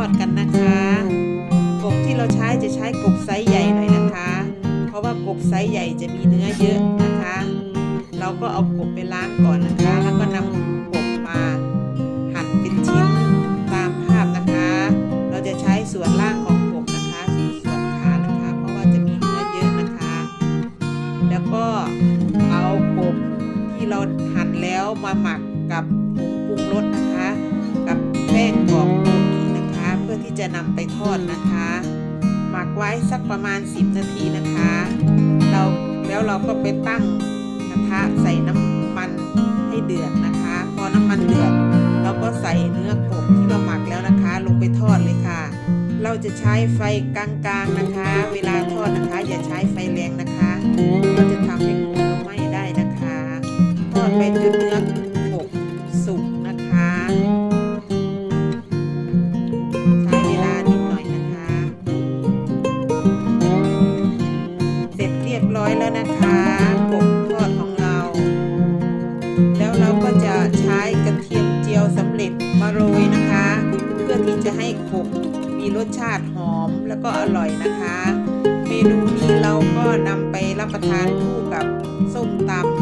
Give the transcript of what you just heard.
อดกันนะคะกบที่เราใช้จะใช้กบไซส์ใหญ่หน่อยนะคะ เพราะว่ากบไซส์ใหญ่จะมีเนื้อเยอะนะคะ เราก็เอากบไปล้างก่อนนะคะ แล้วก็นำกบมาหั่นเป็นชิ้นตามภาพนะคะ เราจะใช้ส่วนล่างของกบนะคะส่วนขานะคะ เพราะว่าจะมีเนื้อเยอะนะคะ แล้วก็เอากบที่เราหั่นแล้วมาหมักกับผงปรุงรส จะนำไปทอดนะคะ หมักไว้สักประมาณ 10 นาทีนะคะ เราแล้วเราก็ไปตั้งกระทะใส่น้ำมันให้เดือดนะคะ พอน้ำมันเดือด เราก็ใส่เนื้อกบที่เราหมักแล้วนะคะ ลงไปทอดเลยค่ะ เราจะใช้ไฟกลางๆนะคะ เวลาทอดนะคะ อย่าใช้ไฟแรงนะคะ ก็จะทำให้กบไหม้ได้นะคะ ทอดไปจนเนื้อ นะคะกบทอดของเรา แล้วเราก็จะใช้กระเทียมเจียวสำเร็จมาโรยนะคะ เพื่อที่จะให้กบมีรสชาติหอมแล้วก็อร่อยนะคะ เมนูนี้เราก็นำไปรับประทานคู่กับส้มตำ